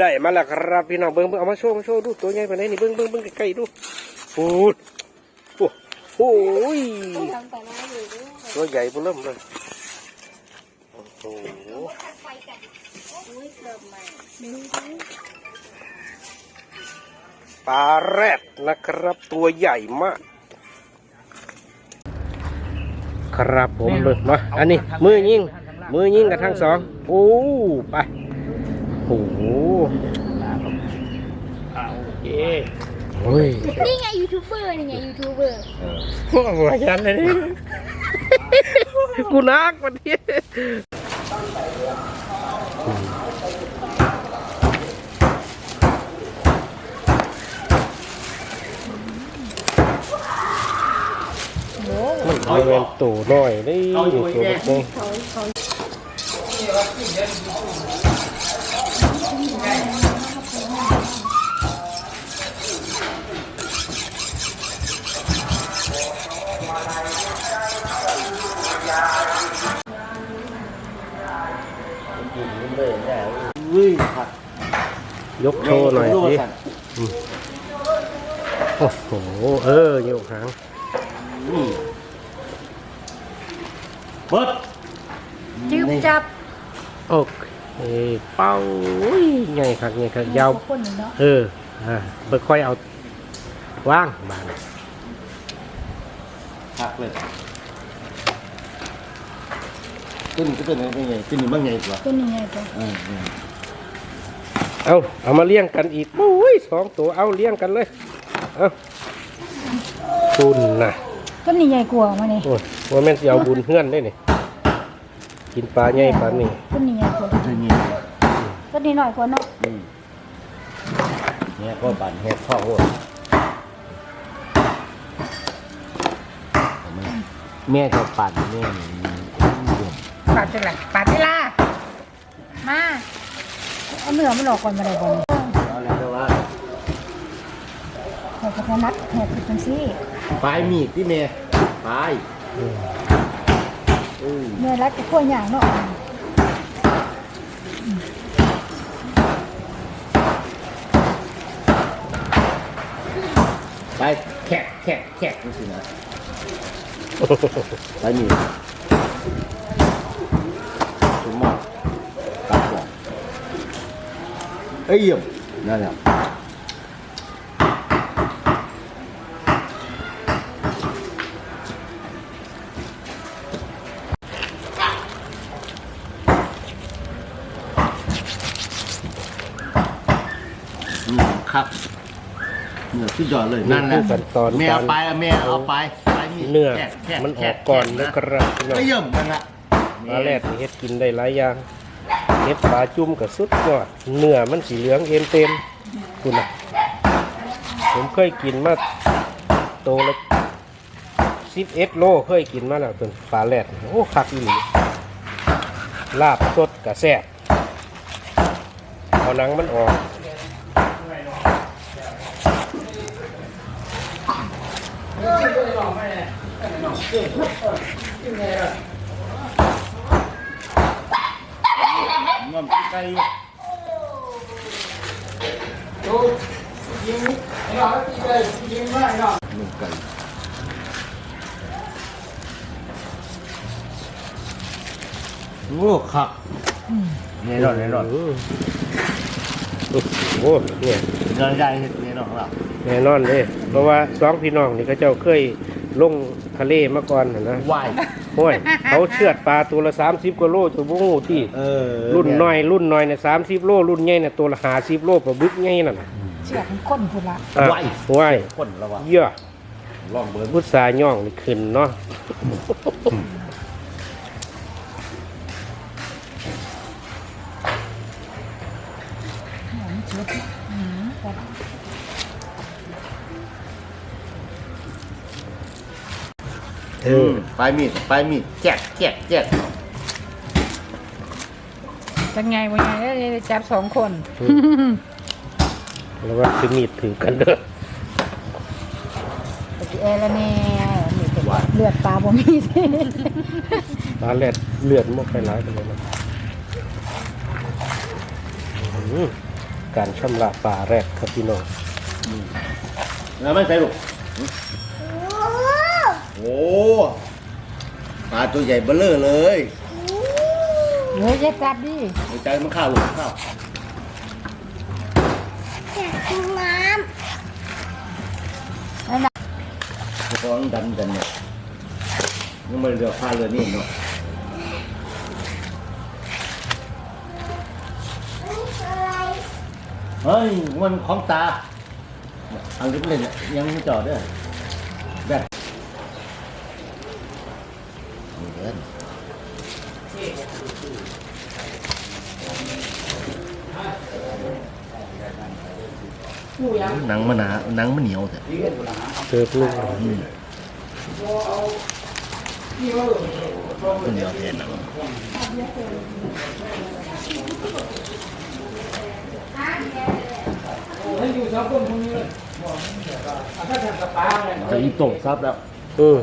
ได้มาแล้วครับพี่น้องเบิ้งเบิ้งเอามาโชว์มาโชว์ดูตัวใหญ่ปานไหนนี่เบิ้งเบิ้งเบิ้งใกล้ๆดูโอ้ยโอ้โหยทำแต่ละอยู่ด้วยตัวใหญ่เบิ่มเลยโอ้โหไฟกันอุ้ยเกิดใหม่ปลาแรดนะครับตัวใหญ่มาก ครับผมเบิ่งมาอันนี้มือยิงมือยิงกับทั้งสองโอ้ไปโอ้ โหโอเคโอ้ยนี่ไงยูทูบเบอร์นี่ไงยูทูบเบอร์พวกหัวยันเลยนี่กูนักวันนี้มันเอาเป็นตัวน้อยนี่ตัวเล็กนี่เขาเขา วิ่งผัดยกโชว์หน่อยสิโอ้โห เออโยกหางเบิดจืบจับ โอเค เป้าอุ้ยใหญ่ครับใหญ่ครับยาว คนหนึ่งเนาะเออ อ่าเบิกค่อยเอาว่างบานผักเลยต้นก็ต้นเป็นไงต้นนี้มันไงกว่าตัวนี้ไงตัวอืมเอาเอามาเลี้ยงกันอีกโอ้ยสองตัวเอาเลี้ยงกันเลย เอาบุญนะตัวนี้ใหญ่กว่ามาเนี่ยโอ้ยว่าแม่นสิเอาบุญเพื่อนได้นี่กินปลาใหญ่ปลานี่ตัวนี้ใหญ่กว่า ต้นนี้ ตัวนี้หน่อยกว่าเนาะอืมเนี่ยก็ปั่นเฮ็ดข้าวโพดแม่ก็ปั่นแม่นี่ปาดจังไรปาดเวลามา เอาเนื้อมันออกก่อนมาได้ก่อนเอาแล้วแต่ว่าแหกกระนัดแหกเป็นซี่ปลายมีดที่แม่ปลายอือเนื้อรัดกับขั้วอย่างเนาะ ไปแขกแขกแขกนี่สินะไปมีสมมติตัดก่อนเอ้ยเยี่ยมนั่นแหละอืมครับเนื้อ สุดยอดเลยนั่นแหละขั้นตอนแม่กาเอารไปแม่เอาไปไปนี่เนื้อแขกแขมันอแขอกก่อนแขนะครับพี่น้องเอ้ยเยี่ยมนั่นแหละปลาแรดนี่เฮ็ดกินได้หลายอย่างเฮ็ดปลาจุ่มกับสุดยอดเนื้อมันสีเหลืองเอ็นเต็มคุณน่ะผมเคยกินมาโตละสิบเอ็ดโลเคยกินมาแล้วเป็นปลาแรดโอ้คักอีหลีลาบสดกับแซ่บเอาหนังมันออก งอมไก่หนึ่งไก่โอ้ครับแน่นอนแน่นอนโอ้โหเนี่ยนอนได้แน่นอนครับ แน่นอนเลย เพราะว่าสองพี่น้องนี่เขาเจ้าเคยลงทะเลมาก่อนน่ะนะวายห้วยเขาเชือดปลาตัวละสามสิบกว่าโลตัวบุ้งที่ เออรุ่นน้อย รุ่นน้อยเนี่ยสามสิบโล รุ่นใหญ่เนี่ยตัวละหาสิบโลปลาบึกใหญ่นั่นน่ะเชือกมันข้นพุ่นละอะห้วยคนแล้ววะเยอะลองเบิ้งพุทธาย่องนี่ขึ้นเนาะหอมเชือกอืม เออปลายมีดปลายมีดแจกแจกแจกจังไงวะไงได้จับสองคนแล้วว่าคือมีดถือกันเด้อปกติเอละแน่เลือดปลาบ่มีสิปลาแรดเลือดมันไปหลายกันเลยนะอืมการชำระปลาแรกครับพี่น้องแล้วไม่ใส่ลูก โอ้ปลาตัวใหญ่เบ้อเลอเลยเฮ้ยจะจับดิในใจมันข้าวลูกข้าวนั่นน่ะเพราะมันดันกันเนี่ยยังไม่เรือพาเรือนี่เนาะเฮ้ยมันของตาเอาลิบเลยเนี่ยยังไม่จอดด้วย นหนังมันหนาหนังมันเหนียวแต่เติบลูกอืมมันเหนียวแทนหนังจะอีโต้ซับแล้วอืม